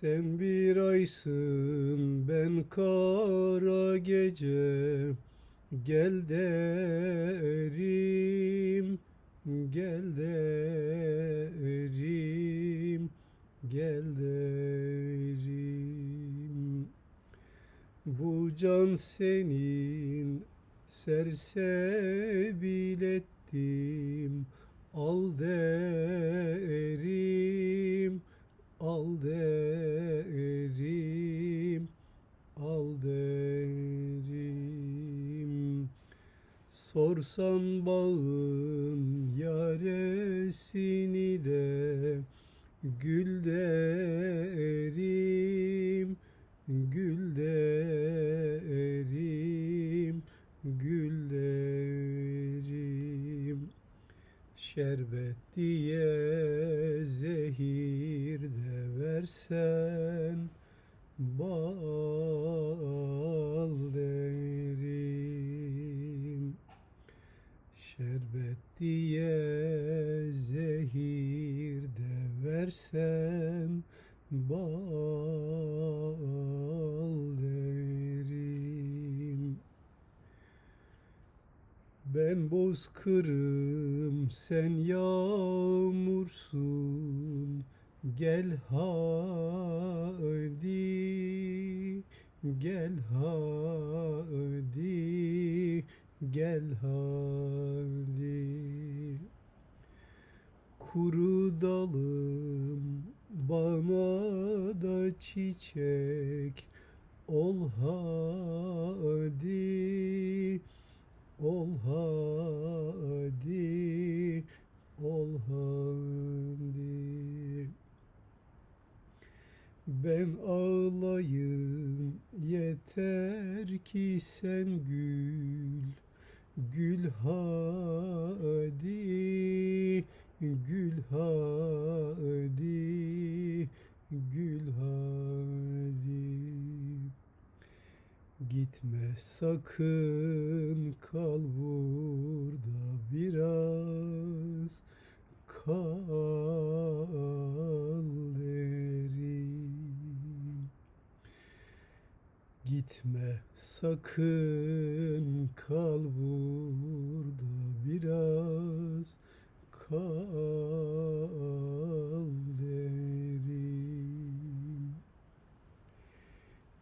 Sen bir aysın ben kara gece. Gel derim Gel derim Gel derim. Bu can senin sersebil ettim Al derim Al derim Sorsan bağın yaresini de Gül derim Gül derim Gül derim Şerbet diye zehir de versen Şerbet diye zehir de versen bal derim. Ben bozkırım sen yağmursun Gel hadi Gel hadi Gel hadi Kuru dalım bana da çiçek ol hadi Ol hadi, ol hadi. Ben ağlayım yeter ki sen gül. Gül hadi, gül hadi, gül hadi. Gitme sakın kal burada Gitme sakın kal burada biraz kal derim.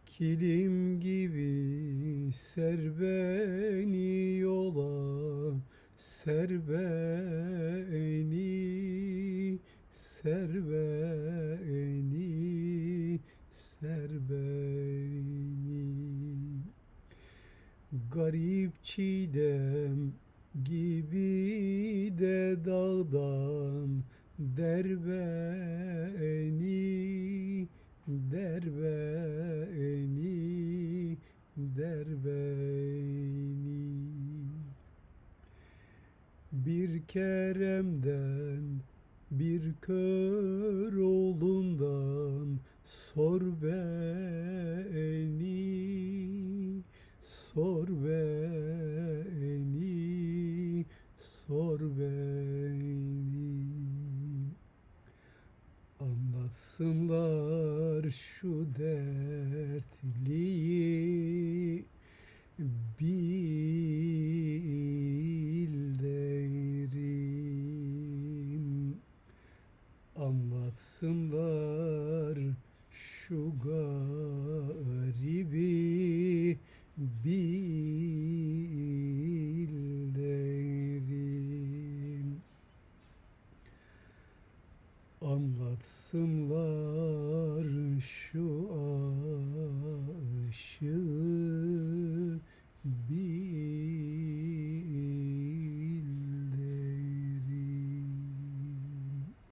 Kilim gibi ser beni yola, ser beni, ser beni, ser Garip çiğdem gibi de dağdan der beni, der beni, der beni. Bir keremden, bir kör oğlundan sor beni, sor beni. Anlatsınlar şu dertliyi bil derim. Anlatsınlar şu garibi Anlatsınlar şu aşığı